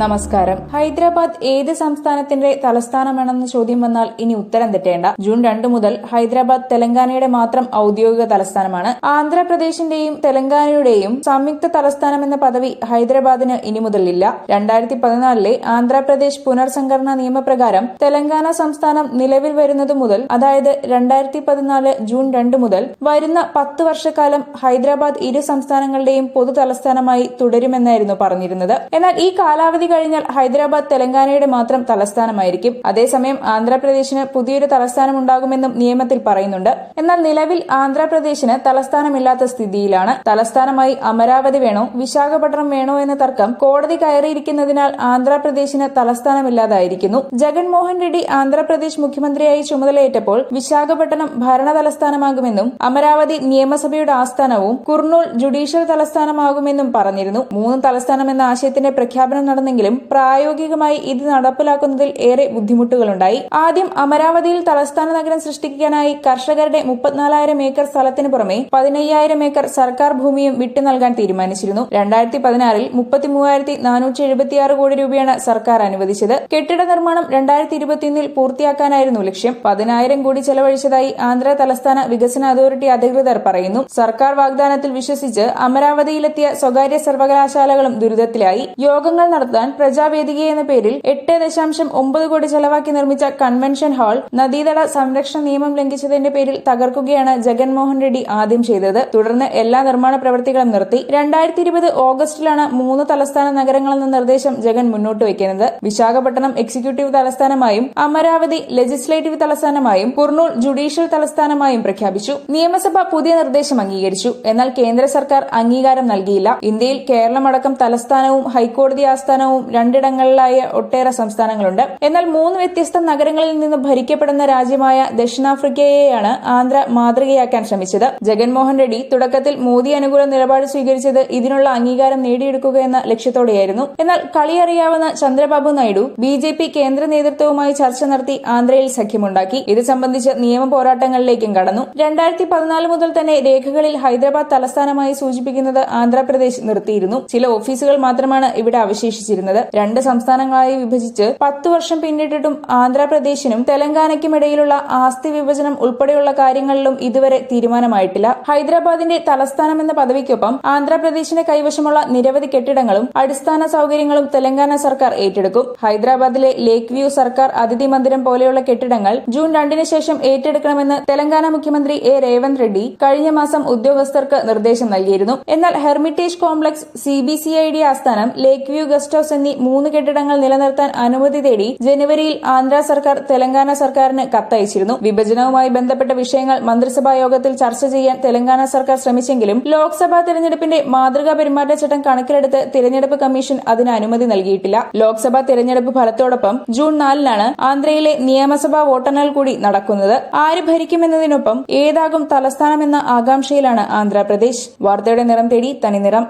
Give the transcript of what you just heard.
നമസ്കാരം. ഹൈദരാബാദ് ഏത് സംസ്ഥാനത്തിന്റെ തലസ്ഥാനമാണെന്ന ചോദ്യം വന്നാൽ ഇനി ഉത്തരം തെറ്റേണ്ട. ജൂൺ രണ്ട് മുതൽ ഹൈദരാബാദ് തെലങ്കാനയുടെ മാത്രം ഔദ്യോഗിക തലസ്ഥാനമാണ്. ആന്ധ്രാപ്രദേശിന്റെയും തെലങ്കാനയുടെയും സംയുക്ത തലസ്ഥാനം എന്ന പദവി ഹൈദരാബാദിന് ഇനി മുതൽ ഇല്ല രണ്ടായിരത്തി പതിനാലിലെ ആന്ധ്രാപ്രദേശ് പുനർസംഘടനാ നിയമപ്രകാരം തെലങ്കാന സംസ്ഥാനം നിലവിൽ വരുന്നത് മുതൽ അതായത് രണ്ടായിരത്തി പതിനാല് ജൂൺ രണ്ട് മുതൽ വരുന്ന പത്ത് വർഷക്കാലം ഹൈദരാബാദ് ഇരു സംസ്ഥാനങ്ങളുടെയും പൊതു തലസ്ഥാനമായി തുടരുമെന്നായിരുന്നു പറഞ്ഞിരുന്നത്. എന്നാൽ ഈ കാലാവധി കഴിഞ്ഞാൽ ഹൈദരാബാദ് തെലങ്കാനയുടെ മാത്രം തലസ്ഥാനമായിരിക്കും. അതേസമയം ആന്ധ്രാപ്രദേശിന് പുതിയൊരു തലസ്ഥാനം ഉണ്ടാകുമെന്നും നിയമത്തിൽ പറയുന്നുണ്ട്. എന്നാൽ നിലവിൽ ആന്ധ്രാപ്രദേശിന് തലസ്ഥാനമില്ലാത്ത സ്ഥിതിയിലാണ്. തലസ്ഥാനമായി അമരാവതി വേണോ വിശാഖപട്ടണം വേണോ എന്ന തർക്കം കോടതി കയറിയിരിക്കുന്നതിനാൽ ആന്ധ്രാപ്രദേശിന് തലസ്ഥാനമില്ലാതായിരിക്കുന്നു. ജഗൻമോഹൻ റെഡ്ഡി ആന്ധ്രാപ്രദേശ് മുഖ്യമന്ത്രിയായി ചുമതലയേറ്റപ്പോൾ വിശാഖപട്ടണം ഭരണ തലസ്ഥാനമാകുമെന്നും അമരാവതി നിയമസഭയുടെ ആസ്ഥാനവും കുർണൂൾ ജുഡീഷ്യൽ തലസ്ഥാനമാകുമെന്നും പറഞ്ഞിരുന്നു. മൂന്ന് തലസ്ഥാനം എന്ന ആശയത്തിന്റെ പ്രഖ്യാപനം നടന്നെങ്കിലും പ്രായോഗികമായി ഇത് നടപ്പിലാക്കുന്നതിൽ ഏറെ ബുദ്ധിമുട്ടുകളുണ്ടായി. ആദ്യം അമരാവതിയിൽ തലസ്ഥാന നഗരം സൃഷ്ടിക്കാനായി കർഷകരുടെ മുപ്പത്തിനാലായിരം ഏക്കർ സ്ഥലത്തിന് പുറമെ പതിനയ്യായിരം ഏക്കർ സർക്കാർ ഭൂമിയും വിട്ടു നൽകാൻ തീരുമാനിച്ചിരുന്നു. രണ്ടായിരത്തി പതിനാറിൽ മുപ്പത്തിമൂവായിരത്തി നാനൂറ്റി എഴുപത്തിയാറ് കോടി രൂപയാണ് സർക്കാർ അനുവദിച്ചത്. കെട്ടിട നിർമ്മാണം രണ്ടായിരത്തി ഇരുപത്തിയൊന്നിൽ പൂർത്തിയാക്കാനായിരുന്നു ലക്ഷ്യം. പതിനായിരം കോടി ചെലവഴിച്ചതായി ആന്ധ്ര തലസ്ഥാന വികസന അതോറിറ്റി അധികൃതർ പറയുന്നു. സർക്കാർ വാഗ്ദാനത്തിൽ വിശ്വസിച്ച് അമരാവതിയിലെത്തിയ സ്വകാര്യ സർവകലാശാലകളും ദുരിതത്തിലായി. യോഗങ്ങൾ നടത്താൻ പ്രജാവേദിക എന്ന പേരിൽ എട്ട് ദശാംശം ഒമ്പത് കോടി ചെലവാക്കി നിർമ്മിച്ച കൺവെൻഷൻ ഹാൾ നദീതട സംരക്ഷണ നിയമം ലംഘിച്ചതിന്റെ പേരിൽ തകർക്കുകയാണ് ജഗൻമോഹൻ റെഡ്ഡി ആദ്യം ചെയ്തത്. തുടർന്ന് എല്ലാ നിർമ്മാണ പ്രവൃത്തികളും നിർത്തി. രണ്ടായിരത്തി ഇരുപത് ഓഗസ്റ്റിലാണ് മൂന്ന് തലസ്ഥാന നഗരങ്ങളെന്ന നിർദ്ദേശം ജഗൻ മുന്നോട്ട് വയ്ക്കുന്നത്. വിശാഖപട്ടണം എക്സിക്യൂട്ടീവ് തലസ്ഥാനമായും അമരാവതി ലെജിസ്ലേറ്റീവ് തലസ്ഥാനമായും കുർണൂൾ ജുഡീഷ്യൽ തലസ്ഥാനമായും പ്രഖ്യാപിച്ചു. നിയമസഭ പുതിയ നിർദ്ദേശം അംഗീകരിച്ചു. എന്നാൽ കേന്ദ്ര സർക്കാർ അംഗീകാരം നൽകിയില്ല. ഇന്ത്യയിൽ കേരളമടക്കം തലസ്ഥാനവും ഹൈക്കോടതി ആസ്ഥാനവും രണ്ടിടങ്ങളിലായ ഒട്ടേറെ സംസ്ഥാനങ്ങളുണ്ട്. എന്നാൽ മൂന്ന് വ്യത്യസ്ത നഗരങ്ങളിൽ നിന്ന് ഭരിക്കപ്പെടുന്ന രാജ്യമായ ദക്ഷിണാഫ്രിക്കയെയാണ് ആന്ധ്ര മാതൃകയാക്കാൻ ശ്രമിച്ചത്. ജഗൻമോഹൻ റെഡ്ഡി തുടക്കത്തിൽ മോദി അനുകൂല നിലപാട് സ്വീകരിച്ചത് ഇതിനുള്ള അംഗീകാരം നേടിയെടുക്കുക എന്ന ലക്ഷ്യത്തോടെയായിരുന്നു. എന്നാൽ കളിയറിയാവുന്ന Chandrababu Naidu B J P കേന്ദ്ര നേതൃത്വവുമായി ചർച്ച നടത്തി ആന്ധ്രയിൽ സഖ്യമുണ്ടാക്കി. ഇത് സംബന്ധിച്ച് നിയമ പോരാട്ടങ്ങളിലേക്കും കടന്നു. രണ്ടായിരത്തി പതിനാല് മുതൽ തന്നെ രേഖകളിൽ ഹൈദരാബാദ് തലസ്ഥാനമായി സൂചിപ്പിക്കുന്നത് ആന്ധ്രാപ്രദേശ് നിർത്തിയിരുന്നു. ചില ഓഫീസുകൾ മാത്രമാണ് ഇവിടെ അവശേഷിച്ചിരുന്നത് രണ്ട് സംസ്ഥാനങ്ങളായി വിഭജിച്ച് പത്ത് വർഷം പിന്നിട്ടിട്ടും ആന്ധ്രാപ്രദേശിനും തെലങ്കാനയ്ക്കും ഇടയിലുള്ള ആസ്തി വിഭജനം ഉൾപ്പെടെയുള്ള കാര്യങ്ങളിലും ഇതുവരെ തീരുമാനമായിട്ടില്ല. ഹൈദരാബാദിന്റെ തലസ്ഥാനം എന്ന പദവിക്കൊപ്പം ആന്ധ്രാപ്രദേശിന്റെ കൈവശമുള്ള നിരവധി കെട്ടിടങ്ങളും അടിസ്ഥാന സൌകര്യങ്ങളും തെലങ്കാന സർക്കാർ ഏറ്റെടുക്കും. ഹൈദരാബാദിലെ ലേക്ക് വ്യൂ സർക്കാർ അതിഥി മന്ദിരം പോലെയുള്ള കെട്ടിടങ്ങൾ ജൂൺ രണ്ടിന് ശേഷം ഏറ്റെടുക്കണമെന്ന് തെലങ്കാന മുഖ്യമന്ത്രി എ രേവന്ത് റെഡ്ഡി കഴിഞ്ഞ മാസം ഉദ്യോഗസ്ഥർക്ക് നിർദ്ദേശം നൽകിയിരുന്നു. എന്നാൽ hermitage complex C B C I D ആസ്ഥാനം ലേക്ക് വ്യൂ ഗസ്റ്റ് എന്നീ മൂന്ന് കെട്ടിടങ്ങൾ നിലനിർത്താൻ അനുമതി തേടി ജനുവരിയിൽ ആന്ധ്ര സർക്കാർ തെലങ്കാന സർക്കാരിന് കത്തയച്ചിരുന്നു. വിഭജനവുമായി ബന്ധപ്പെട്ട വിഷയങ്ങൾ മന്ത്രിസഭാ യോഗത്തിൽ ചർച്ച ചെയ്യാൻ തെലങ്കാന സർക്കാർ ശ്രമിച്ചെങ്കിലും ലോക്സഭാ തെരഞ്ഞെടുപ്പിന്റെ മാതൃകാ പെരുമാറ്റച്ചട്ടം കണക്കിലെടുത്ത് തെരഞ്ഞെടുപ്പ് കമ്മീഷൻ അതിന് അനുമതി നൽകിയിട്ടില്ല. ലോക്സഭാ തെരഞ്ഞെടുപ്പ് ഫലത്തോടൊപ്പം ജൂൺ നാലിനാണ് ആന്ധ്രയിലെ നിയമസഭാ വോട്ടെണ്ണൽ കൂടി നടക്കുന്നത്. ആര് ഭരിക്കുമെന്നതിനൊപ്പം ഏതാകും തലസ്ഥാനമെന്ന ആകാംക്ഷയിലാണ് ആന്ധ്രാപ്രദേശ്. വാർത്തയുടെ നിറം തേടി തനിനിറം.